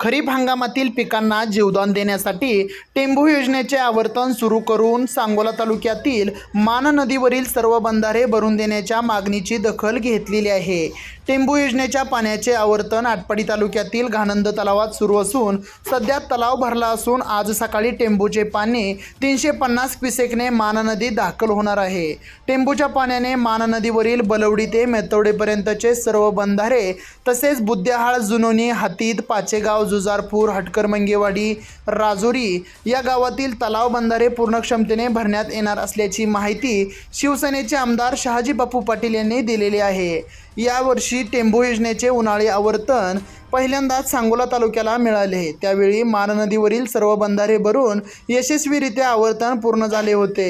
खरीप हंगामातील पिकांना जीवदान देण्यासाठी टेंभू योजनेचे आवर्तन सुरू करून सांगोला तालुक्यातील मान नदीवरील सर्व बंधारे भरून देण्याच्या मागणीची दखल घेतलेली आहे. टेंभू योजनेच्या पाण्याचे आवर्तन आटपाडी तालुक्यातील घानंद तलावात सुरू असून सध्या तलाव भरला असून आज सकाळी टेंभूचे पाणी तीनशे पन्नास क्विसेकने मान नदी दाखल होणार आहे. टेंभूच्या पाण्याने मान नदीवरील बलवडी ते मेतवडेपर्यंतचे सर्व बंधारे तसेच बुद्ध्याहाळ जुनोनी हातीत पाचेगाव जुजारपूर हटकर मंगेवाडी राजोरी या गावातील तलाव बंधारे पूर्ण क्षमतेने भरण्यात येणार असल्याची माहिती शिवसेनेचे आमदार शहाजी बापू पाटील यांनी दिलेली आहे. यावर्षी टेंभू योजनेचे उन्हाळी आवर्तन पहिल्यांदाच सांगोला तालुक्याला मिळाले. त्यावेळी मान नदीवरील सर्व बंधारे भरून यशस्वीरित्या आवर्तन पूर्ण झाले होते.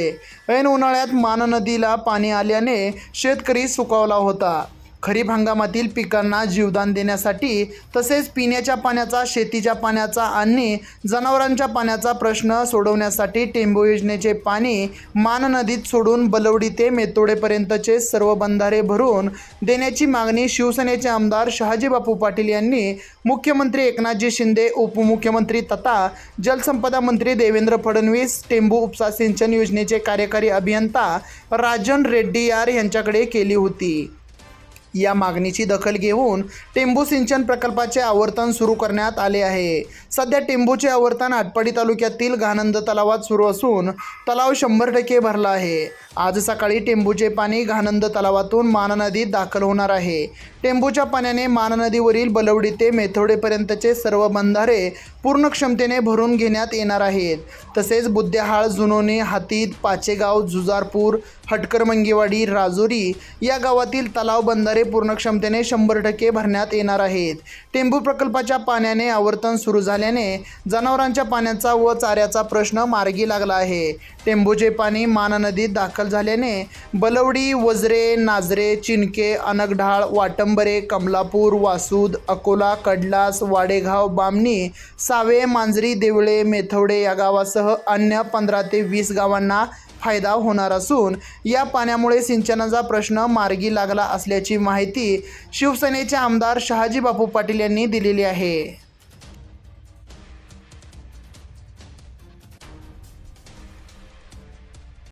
ऐन उन्हाळ्यात मान नदीला पाणी आल्याने शेतकरी सुकावला होता. खरीप हंगामातील पिकांना जीवदान देण्यासाठी तसेच पिण्याच्या पाण्याचा शेतीच्या पाण्याचा आणि जनावरांच्या पाण्याचा प्रश्न सोडवण्यासाठी टेंबू योजनेचे पाणी मान नदीत सोडून बलवडी ते मेतोडेपर्यंतचे सर्व बंधारे भरून देण्याची मागणी शिवसेनेचे आमदार शहाजी बापू पाटील यांनी मुख्यमंत्री एकनाथजी शिंदे उपमुख्यमंत्री तथा जलसंपदा मंत्री देवेंद्र फडणवीस टेंबू उपसा सिंचन योजनेचे कार्यकारी अभियंता राजन रेड्डी यार यांच्याकडे केली होती. या मागणीची दखल घेऊन टेंबू सिंचन प्रकल्पाचे आवर्तन सुरू करण्यात आले आहे. सध्या टेंबूचे आवर्तन आटपाडी तालुक्यातील घानंद तलावात सुरू असून तलाव शंभर टक्के भरला आहे. आज सकाळी टेंबूचे पाणी घानंद तलावातून माननदीत दाखल होणार आहे. टेंबूच्या पाण्याने मान नदीवरील बलवडी ते मेथोडेपर्यंतचे सर्व बंधारे पूर्ण क्षमतेने भरून घेण्यात येणार आहेत. तसेच बुद्धेहाळ जुनोने हातीत पाचेगाव जुजारपूर हटकर मंगेवाडी राजोरी या गावातील तलाव बंधारे पूर्ण क्षमतेने शंभर टक्के भरण्यात येणार आहेत. टेंबू प्रकल्पाच्या पाण्याने आवर्तन सुरू झाल्याने जनावरांच्या पाण्याचा व चाऱ्याचा प्रश्न मार्गी लागला आहे. टेंबूचे पाणी माना नदीत दाखल झाल्याने बलवडी वजरे नाजरे चिनके अनगढाळ वाटंबरे कमलापूर वासूद अकोला कडलास वाडेगाव बामणी सावे मांजरी देवळे मेथवडे या गावासह अन्य पंधरा ते वीस गावांना फायदा होणार असून या पाण्यामुळे सिंचनाचा प्रश्न मार्गी लागला असल्याची माहिती शिवसेनेचे आमदार शहाजी बापू पाटील यांनी दिलेली आहे.